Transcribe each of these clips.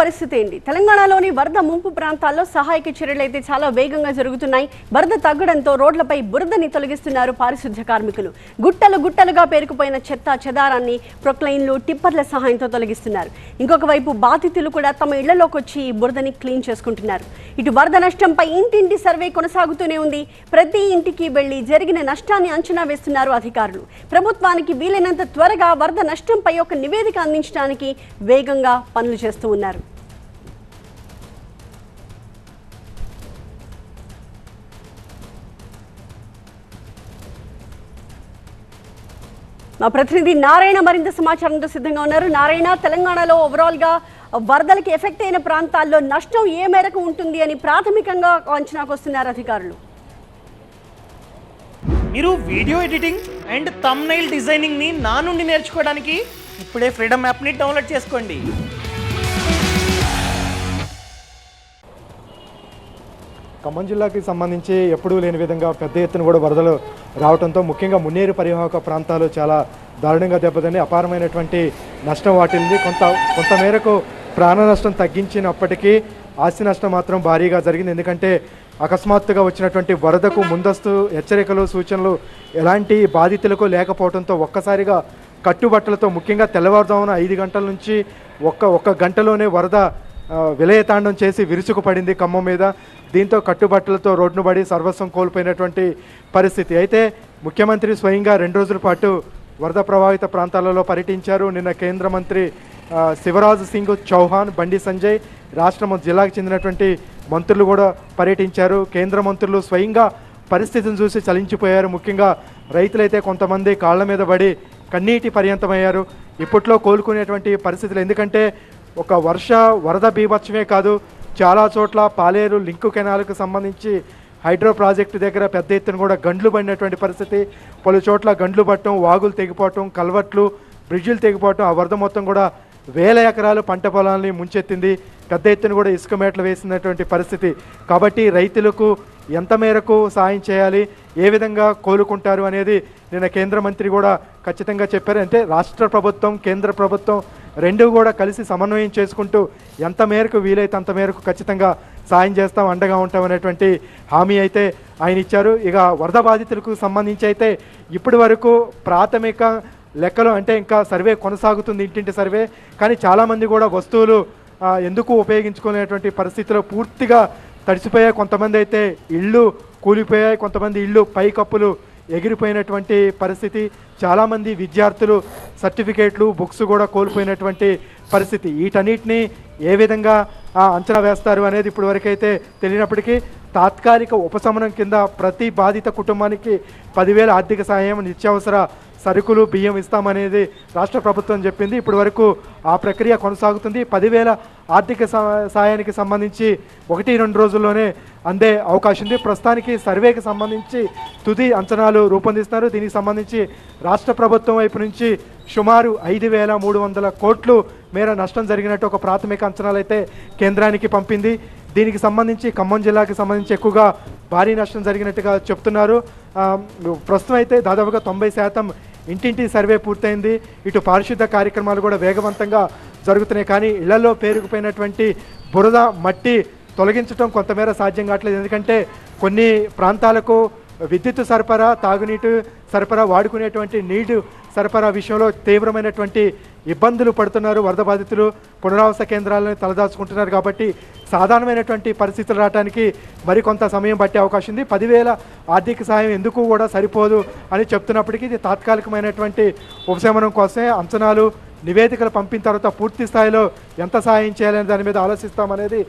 పరిస్థితి ఏంటి? తెలంగాణలోని వరద ముంపు ప్రాంతాల్లో సహాయక చర్యలు అయితే చాలా వేగంగా జరుగుతున్నాయి. వరద తగ్గడంతో రోడ్లపై బురదని తొలగిస్తున్నారు పారిశుధ్య కార్మికులు. గుట్టలు గుట్టలుగా పేరుకుపోయిన చెత్త చెదారాన్ని ప్రొక్లైన్లు టిప్పర్ల సహాయంతో తొలగిస్తున్నారు. ఇంకొక వైపు బాధితులు కూడా తమ ఇళ్ళలోకి వచ్చి ఈ బురదని క్లీన్ చేసుకుంటున్నారు. ఇటు వరద నష్టంపై ఇంటింటి సర్వే కొనసాగుతూనే ఉంది. ప్రతి ఇంటికి వెళ్ళి జరిగిన నష్టాన్ని అంచనా వేస్తున్నారు అధికారులు. ప్రభుత్వానికి వీలైనంత త్వరగా వరద నష్టంపై ఒక నివేదిక అందించడానికి వేగంగా పనులు చేస్తూ ఉన్నారు. మా ప్రతినిధి నారాయణ మరింత సమాచారంతో సిద్ధంగా ఉన్నారు. నారాయణ తెలంగాణలో ఓవరాల్గా వరదలకి ఎఫెక్ట్ అయిన ప్రాంతాల్లో నష్టం ఏ మేరకు ఉంటుంది అని ప్రాథమికంగా అంచనాకు వస్తున్నారు అధికారులు. మీరు వీడియో ఎడిటింగ్ అండ్ తమ్నైల్ డిజైనింగ్ని నా నుండి నేర్చుకోవడానికి ఇప్పుడే ఫ్రీడమ్ యాప్ని డౌన్లోడ్ చేసుకోండి. ఖమ్మం జిల్లాకి సంబంధించి ఎప్పుడూ లేని విధంగా పెద్ద ఎత్తున కూడా వరదలు రావడంతో ముఖ్యంగా మున్నేరు పరివాహక ప్రాంతాలు చాలా దారుణంగా దెబ్బతిని అపారమైనటువంటి నష్టం వాటిల్లింది కొంత కొంత మేరకు ప్రాణ నష్టం తగ్గించినప్పటికీ ఆస్తి నష్టం మాత్రం భారీగా జరిగింది. ఎందుకంటే అకస్మాత్తుగా వచ్చినటువంటి వరదకు ముందస్తు హెచ్చరికలు సూచనలు ఎలాంటి బాధితులకు లేకపోవడంతో ఒక్కసారిగా కట్టుబట్టలతో ముఖ్యంగా తెల్లవారుజామున ఐదు గంటల నుంచి ఒక్క ఒక్క గంటలోనే వరద విలయతాండం చేసి విరుచుకుపడింది ఖమ్మం మీద. దీంతో కట్టుబట్టలతో రోడ్ను పడి సర్వస్వం కోల్పోయినటువంటి పరిస్థితి. అయితే ముఖ్యమంత్రి స్వయంగా రెండు రోజుల పాటు వరద ప్రభావిత ప్రాంతాలలో పర్యటించారు. నిన్న కేంద్ర మంత్రి శివరాజ్ సింగ్ చౌహాన్ బండి సంజయ్ రాష్ట్రం జిల్లాకు చెందినటువంటి మంత్రులు కూడా పర్యటించారు. కేంద్ర మంత్రులు స్వయంగా పరిస్థితిని చూసి చలించిపోయారు. ముఖ్యంగా రైతులైతే కొంతమంది కాళ్ళ మీద పడి కన్నీటి పర్యంతమయ్యారు. ఇప్పట్లో కోలుకునేటువంటి పరిస్థితులు. ఎందుకంటే ఒక వర్ష వరద బీభత్సమే కాదు చాలా చోట్ల పాలేరు లింకు కెనాల్కు సంబంధించి హైడ్రో ప్రాజెక్టు దగ్గర పెద్ద ఎత్తున కూడా గండ్లు పడినటువంటి పరిస్థితి. పలు చోట్ల గండ్లు పట్టడం వాగులు తెగిపోవటం కల్వర్ట్లు బ్రిడ్జిలు తెగిపోవటం ఆ వరద మొత్తం కూడా వేల ఎకరాలు పంట పొలాల్ని ముంచెత్తింది. పెద్ద ఎత్తున కూడా ఇసుక మేటలు వేసినటువంటి పరిస్థితి. కాబట్టి రైతులకు ఎంత మేరకు సాయం చేయాలి ఏ విధంగా కోలుకుంటారు అనేది నిన్న కేంద్ర మంత్రి కూడా ఖచ్చితంగా చెప్పారు. అంటే రాష్ట్ర ప్రభుత్వం కేంద్ర ప్రభుత్వం రెండు కూడా కలిసి సమన్వయం చేసుకుంటూ ఎంత మేరకు వీలైతే అంత మేరకు ఖచ్చితంగా సాయం చేస్తాం అండగా ఉంటాం అనేటువంటి హామీ అయితే ఆయన ఇచ్చారు. ఇక వరద బాధితులకు సంబంధించి అయితే ఇప్పటి వరకు ప్రాథమిక లెక్కలు అంటే ఇంకా సర్వే కొనసాగుతుంది ఇంటింటి సర్వే. కానీ చాలామంది కూడా వస్తువులు ఎందుకు ఉపయోగించుకునేటువంటి పరిస్థితిలో పూర్తిగా తడిసిపోయాయి కొంతమంది అయితే ఇళ్ళు కూలిపోయాయి కొంతమంది ఇళ్ళు పైకప్పులు ఎగిరిపోయినటువంటి పరిస్థితి. చాలామంది విద్యార్థులు సర్టిఫికేట్లు బుక్స్ కూడా కోల్పోయినటువంటి పరిస్థితి. వీటన్నిటిని ఏ విధంగా ఆ, అంచనా వేస్తారు అనేది ఇప్పుడు వరకైతే తెలియనప్పటికీ తాత్కాలిక ఉపశమనం కింద ప్రతి బాధిత కుటుంబానికి పదివేల ఆర్థిక సహాయం నిత్యావసర సరుకులు బియ్యం ఇస్తామనేది రాష్ట్ర ప్రభుత్వం చెప్పింది. ఇప్పటి వరకు ఆ ప్రక్రియ కొనసాగుతుంది. పదివేల ఆర్థిక సహా- సహాయానికి సంబంధించి ఒకటి రెండు రోజుల్లోనే అందే అవకాశం ఉంది. ప్రస్తుతానికి సర్వేకి సంబంధించి తుది అంచనాలు రూపొందిస్తున్నారు. దీనికి సంబంధించి రాష్ట్ర ప్రభుత్వం వైపు నుంచి సుమారు ఐదు వేల మూడు వందల కోట్లు మేర నష్టం జరిగినట్టు ఒక ప్రాథమిక అంచనాలు అయితే కేంద్రానికి పంపింది. దీనికి సంబంధించి ఖమ్మం జిల్లాకి సంబంధించి ఎక్కువగా భారీ నష్టం జరిగినట్టుగా చెప్తున్నారు. ప్రస్తుతం అయితే దాదాపుగా తొంభై శాతం ఇంటింటి సర్వే పూర్తయింది. ఇటు పారిశుద్ధ కార్యక్రమాలు కూడా వేగవంతంగా జరుగుతున్నాయి. కానీ ఇళ్ళలో పేరుకుపోయినటువంటి బురద మట్టి తొలగించడం కొంతమేర సాధ్యం కావట్లేదు. ఎందుకంటే కొన్ని ప్రాంతాలకు విద్యుత్ సరఫరా తాగునీటి సరఫరా వాడుకునేటువంటి నీటి సరఫరా విషయంలో తీవ్రమైనటువంటి ఇబ్బందులు పడుతున్నారు. వరద బాధితులు పునరావాస కేంద్రాలను తలదాచుకుంటున్నారు కాబట్టి సాధారణమైనటువంటి పరిస్థితులు రావడానికి మరికొంత సమయం పట్టే అవకాశం ఉంది. పదివేల ఆర్థిక సహాయం ఎందుకు కూడా సరిపోదు అని చెప్తున్నప్పటికీ ఇది తాత్కాలికమైనటువంటి ఉపశమనం కోసమే అంచనాలు నివేదికలు పంపిన తర్వాత పూర్తి స్థాయిలో ఎంత సహాయం చేయాలనే దాని మీద ఆలోచిస్తామనేది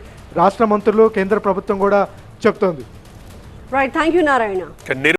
రాష్ట్ర మంత్రులు కేంద్ర ప్రభుత్వం కూడా చెప్తోంది. రైట్ థ్యాంక్ యూ నారాయణ ఇక నిర్